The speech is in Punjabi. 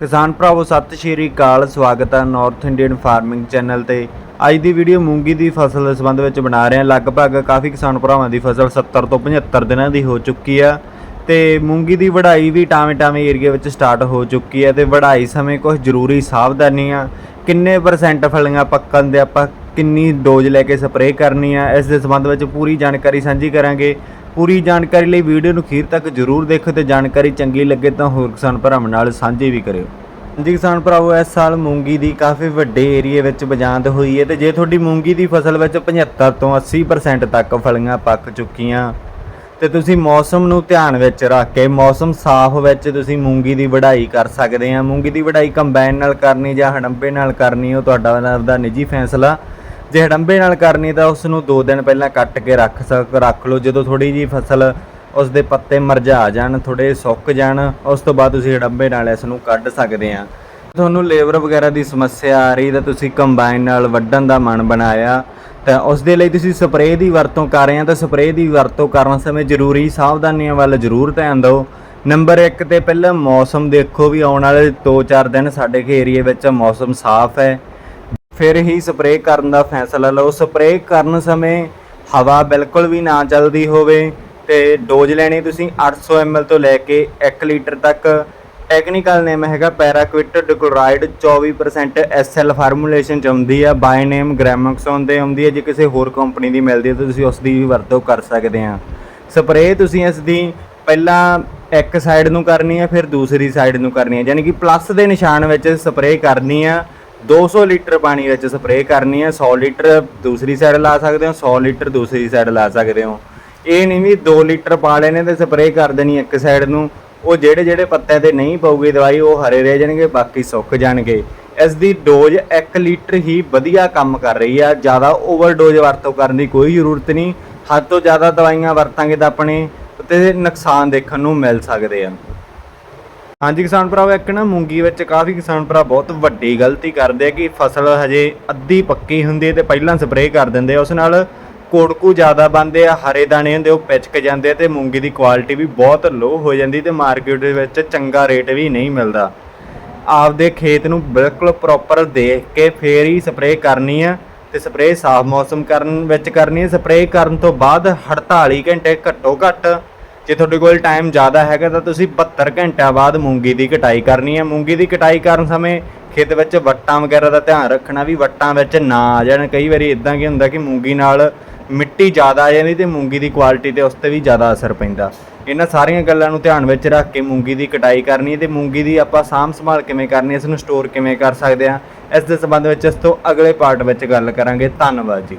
ਕਿਸਾਨ ਭਰਾਵੋ, ਸਤਿ ਸ਼੍ਰੀ ਅਕਾਲ, ਸਵਾਗਤ ਹੈ ਨਾਰਥ ਇੰਡੀਅਨ ਫਾਰਮਿੰਗ ਚੈਨਲ ਤੇ। ਅੱਜ ਦੀ ਵੀਡੀਓ ਮੂੰਗੀ ਦੀ ਫਸਲ ਦੇ ਸੰਬੰਧ ਵਿੱਚ ਬਣਾ ਰਹੇ ਹਾਂ। ਲਗਭਗ ਕਾਫੀ ਕਿਸਾਨ ਭਰਾਵਾਂ ਦੀ ਫਸਲ 70 ਤੋਂ 75 ਦਿਨਾਂ ਦੀ ਹੋ ਚੁੱਕੀ ਆ। ਤੇ ਮੂੰਗੀ ਦੀ ਵਢਾਈ ਵੀ ਟਾਵੇਂ ਟਾਵੇਂ ਏਰੀਆ ਵਿੱਚ ਸਟਾਰਟ ਹੋ ਚੁੱਕੀ ਹੈ ਤੇ ਵਢਾਈ ਸਮੇਂ ਕੁਝ ਜ਼ਰੂਰੀ ਸਾਵਧਾਨੀਆਂ ਕਿੰਨੇ ਪਰਸੈਂਟ ਫਲੀਆਂ ਪੱਕਣ ਦੇ ਆਪਾਂ ਕਿੰਨੀ ਡੋਜ਼ ਲੈ ਕੇ ਸਪਰੇਅ ਕਰਨੀ ਆ, ਇਸ ਦੇ ਸੰਬੰਧ ਵਿੱਚ ਪੂਰੀ ਜਾਣਕਾਰੀ ਸਾਂਝੀ ਕਰਾਂਗੇ। ਪੂਰੀ ਜਾਣਕਾਰੀ ਲਈ ਵੀਡੀਓ ਨੂੰ ਅਖੀਰ ਤੱਕ ਜਰੂਰ ਦੇਖੋ ਤੇ ਜਾਣਕਾਰੀ ਚੰਗੀ ਲੱਗੇ ਤਾਂ ਹੋਰ ਕਿਸਾਨ ਭਰਾਵਾਂ ਨਾਲ ਸਾਂਝੀ ਵੀ ਕਰਿਓ। ਜੀ ਕਿਸਾਨ ਭਰਾਵੋ, ਇਸ ਸਾਲ ਮੂੰਗੀ ਦੀ ਕਾਫੀ ਵੱਡੇ ਏਰੀਏ ਵਿੱਚ ਬਜਾਂਦ ਹੋਈ ਹੈ ਤੇ ਜੇ ਤੁਹਾਡੀ ਮੂੰਗੀ ਦੀ ਫਸਲ ਵਿੱਚ 75 ਤੋਂ 80% ਤੱਕ ਫਲੀਆਂ ਪੱਕ ਚੁੱਕੀਆਂ, ਤੇ ਤੁਸੀਂ ਮੌਸਮ ਨੂੰ ਧਿਆਨ ਵਿੱਚ ਰੱਖ ਕੇ ਮੌਸਮ ਸਾਫ਼ ਵਿੱਚ ਤੁਸੀਂ ਮੂੰਗੀ ਦੀ ਵਢਾਈ ਕਰ ਸਕਦੇ ਆ। ਮੂੰਗੀ ਦੀ ਵਢਾਈ ਕੰਬਾਈਨ ਨਾਲ ਕਰਨੀ ਜਾਂ ਹੜੰਬੇ ਨਾਲ ਕਰਨੀ, ਉਹ ਤੁਹਾਡਾ ਆਪਦਾ ਨਿੱਜੀ ਫੈਸਲਾ। ਜੇ ਹੜੰਬੇ ਨਾਲ ਕਰਨੀ ਤਾਂ ਉਸ ਨੂੰ 2 ਦਿਨ ਪਹਿਲਾਂ ਕੱਟ ਕੇ ਰੱਖ ਸਕ ਰੱਖ ਲਓ। ਜਦੋਂ ਥੋੜੀ ਜੀ ਫਸਲ ਉਸ ਦੇ ਪੱਤੇ ਮਰਝਾ ਜਾਣ ਥੋੜੇ ਸੁੱਕ ਜਾਣ, ਉਸ ਤੋਂ ਬਾਅਦ ਤੁਸੀਂ ਹੜੰਬੇ ਨਾਲ ਇਸ ਨੂੰ ਕੱਢ ਸਕਦੇ ਆ ਤੁਹਾਨੂੰ ਲੇਬਰ ਵਗੈਰਾ ਦੀ ਸਮੱਸਿਆ ਆ ਰਹੀ ਤਾਂ ਤੁਸੀਂ ਕੰਬਾਈਨ ਨਾਲ ਵੱਢਣ ਦਾ ਮਨ ਬਣਾਇਆ। ਤਾਂ ਉਸ ਦੇ ਲਈ ਤੁਸੀਂ ਸਪਰੇਅ ਦੀ ਵਰਤੋਂ ਕਰ ਰਹੇ ਆ ਤਾਂ ਸਪਰੇਅ ਦੀ ਵਰਤੋਂ ਕਰਨ ਸਮੇਂ ਜ਼ਰੂਰੀ ਸਾਵਧਾਨੀਆਂ ਵੱਲ ਜ਼ਰੂਰ ਧਿਆਨ ਦਿਓ। ਨੰਬਰ 1 ਤੇ ਪਹਿਲਾਂ ਮੌਸਮ ਦੇਖੋ ਵੀ ਆਉਣ ਵਾਲੇ 2-4 ਦਿਨ ਸਾਡੇ ਏਰੀਏ ਵਿੱਚ ਮੌਸਮ ਸਾਫ਼ ਹੈ। ਫਿਰ ਹੀ ਸਪਰੇਅ ਕਰਨ ਦਾ ਫੈਸਲਾ ਲਓ। ਸਪਰੇਅ ਕਰਨ ਸਮੇਂ ਹਵਾ ਬਿਲਕੁਲ ਵੀ ਨਾ ਚੱਲਦੀ ਹੋਵੇ ਤੇ ਡੋਜ਼ ਲੈਣੀ ਤੁਸੀਂ 800 ml ਤੋਂ ਲੈ ਕੇ 1 ਲੀਟਰ ਤੱਕ। ਟੈਕਨੀਕਲ ਨੇਮ ਹੈਗਾ ਪੈਰਾਕੁਇਟ ਡਿਕਲੋਰਾਈਡ 24% ਐਸਐਲ ਫਾਰਮੂਲੇਸ਼ਨ ਚ ਆਉਂਦੀ ਆ। ਬਾਈ ਨੇਮ ਗ੍ਰੈਮੈਕਸਨ ਤੇ ਆਉਂਦੀ ਹੈ ਜੇ ਕਿਸੇ ਹੋਰ ਕੰਪਨੀ ਦੀ ਮਿਲਦੀ ਹੈ ਤਾਂ ਤੁਸੀਂ ਉਸ ਦੀ ਵੀ ਵਰਤੋਂ ਕਰ ਸਕਦੇ ਆ। ਸਪਰੇਅ ਤੁਸੀਂ ਇਸ ਦੀ ਪਹਿਲਾਂ ਇੱਕ ਸਾਈਡ ਨੂੰ ਕਰਨੀ ਹੈ ਫਿਰ ਦੂਸਰੀ ਸਾਈਡ ਨੂੰ ਕਰਨੀ ਹੈ ਯਾਨੀ ਕਿ ਪਲੱਸ ਦੇ ਨਿਸ਼ਾਨ ਵਿੱਚ ਸਪਰੇਅ ਕਰਨੀ ਆ। 200 ਲੀਟਰ ਪਾਣੀ ਵਿੱਚ ਸਪਰੇਅ ਕਰਨੀ ਹੈ 100 ਲੀਟਰ ਦੂਸਰੀ ਸਾਈਡ ਲਾ ਸਕਦੇ ਹੋ 100 ਲੀਟਰ ਦੂਸਰੀ ਸਾਈਡ ਲਾ ਸਕਦੇ ਹੋ। ਇਹ ਨਹੀਂ ਵੀ 2 ਲੀਟਰ ਪਾ ਲੈਣੇ ਤੇ ਸਪਰੇਅ ਕਰ ਦੇਣੀ ਇੱਕ ਸਾਈਡ ਨੂੰ। ਉਹ ਜਿਹੜੇ ਜਿਹੜੇ ਪੱਤਿਆਂ ਤੇ ਨਹੀਂ ਪਊਗੀ ਦਵਾਈ, ਉਹ ਹਰੇ ਰਹਿ ਜਾਣਗੇ, ਬਾਕੀ ਸੁੱਕ ਜਾਣਗੇ। ਇਸ ਦੀ ਡੋਜ਼ 1 ਲੀਟਰ ਹੀ ਵਧੀਆ ਕੰਮ ਕਰ ਰਹੀ ਆ। ਜ਼ਿਆਦਾ ਓਵਰਡੋਜ਼ ਵਰਤੋਂ ਕਰਨ ਦੀ ਕੋਈ ਜ਼ਰੂਰਤ ਨਹੀਂ। ਹੱਦ ਤੋਂ ਜ਼ਿਆਦਾ ਦਵਾਈਆਂ ਵਰਤਾਂਗੇ ਤਾਂ ਆਪਣੇ ਤੇ ਨੁਕਸਾਨ ਦੇਖਣ ਨੂੰ ਮਿਲ ਸਕਦੇ ਆ ਹਾਂਜੀ ਕਿਸਾਨ ਭਰਾਵੋ, ਇੱਕ ਨਾ ਮੂੰਗੀ ਵਿੱਚ ਕਾਫੀ ਕਿਸਾਨ ਭਰਾ ਬਹੁਤ ਵੱਡੀ ਗਲਤੀ ਕਰਦੇ ਆ ਕਿ ਫਸਲ ਹਜੇ ਅੱਧੀ ਪੱਕੀ ਹੁੰਦੀ ਹੈ ਤੇ ਪਹਿਲਾਂ ਸਪਰੇਅ ਕਰ ਦਿੰਦੇ ਆ। ਉਸ ਨਾਲ ਕੋੜਕੂ ਜ਼ਿਆਦਾ ਬੰਦੇ ਆ, ਹਰੇ ਦਾਣੇ ਹੁੰਦੇ ਉਹ ਪਿਚਕ ਜਾਂਦੇ ਆ ਤੇ ਮੂੰਗੀ ਦੀ ਕੁਆਲਿਟੀ ਵੀ ਬਹੁਤ ਲੋ ਹੋ ਜਾਂਦੀ ਤੇ ਮਾਰਕੀਟ ਦੇ ਵਿੱਚ ਚੰਗਾ ਰੇਟ ਵੀ ਨਹੀਂ ਮਿਲਦਾ। ਆਪਦੇ ਖੇਤ ਨੂੰ ਬਿਲਕੁਲ ਪ੍ਰੋਪਰ ਦੇਖ ਕੇ ਫੇਰ ਹੀ ਸਪਰੇਅ ਕਰਨੀ ਆ ਤੇ ਸਪਰੇਅ ਸਾਫ਼ ਮੌਸਮ ਕਰਨ ਵਿੱਚ ਕਰਨੀ ਹੈ ਸਪਰੇਅ ਕਰਨ ਤੋਂ ਬਾਅਦ 48 ਘੰਟੇ ਘੱਟੋ ਘੱਟ ਜੇ ਤੁਹਾਡੇ ਕੋਲ ਟਾਈਮ ਜ਼ਿਆਦਾ ਹੈਗਾ ਤਾਂ ਤੁਸੀਂ 72 ਘੰਟਿਆਂ ਬਾਅਦ ਮੂੰਗੀ ਦੀ ਕਟਾਈ ਕਰਨੀ ਹੈ। ਮੂੰਗੀ ਦੀ ਕਟਾਈ ਕਰਨ ਸਮੇਂ ਖੇਤ ਵਿੱਚ ਵੱਟਾਂ ਵਗੈਰਾ ਦਾ ਧਿਆਨ ਰੱਖਣਾ ਵੀ ਵੱਟਾਂ ਵਿੱਚ ਨਾ ਆ ਜਾਣ। ਕਈ ਵਾਰੀ ਇਦਾਂ ਕੀ ਹੁੰਦਾ ਕਿ ਮੂੰਗੀ ਨਾਲ ਮਿੱਟੀ ਜ਼ਿਆਦਾ ਆ ਜਾਂਦੀ ਤੇ ਮੂੰਗੀ ਦੀ ਕੁਆਲਿਟੀ ਤੇ ਉਸ ਤੇ ਵੀ ਜ਼ਿਆਦਾ ਅਸਰ ਪੈਂਦਾ। ਇਹਨਾਂ ਸਾਰੀਆਂ ਗੱਲਾਂ ਨੂੰ ਧਿਆਨ ਵਿੱਚ ਰੱਖ ਕੇ ਮੂੰਗੀ ਦੀ ਕਟਾਈ ਕਰਨੀ ਹੈ ਤੇ ਮੂੰਗੀ ਦੀ ਆਪਾਂ ਸਾਂਭ ਸੰਭਾਲ ਕਿਵੇਂ ਕਰਨੀ ਹੈ, ਇਸ ਨੂੰ ਸਟੋਰ ਕਿਵੇਂ ਕਰ ਸਕਦੇ ਆ ਇਸ ਦੇ ਸੰਬੰਧ ਵਿੱਚ ਇਸ ਤੋਂ ਅਗਲੇ ਪਾਰਟ ਵਿੱਚ ਗੱਲ ਕਰਾਂਗੇ। ਧੰਨਵਾਦ ਜੀ।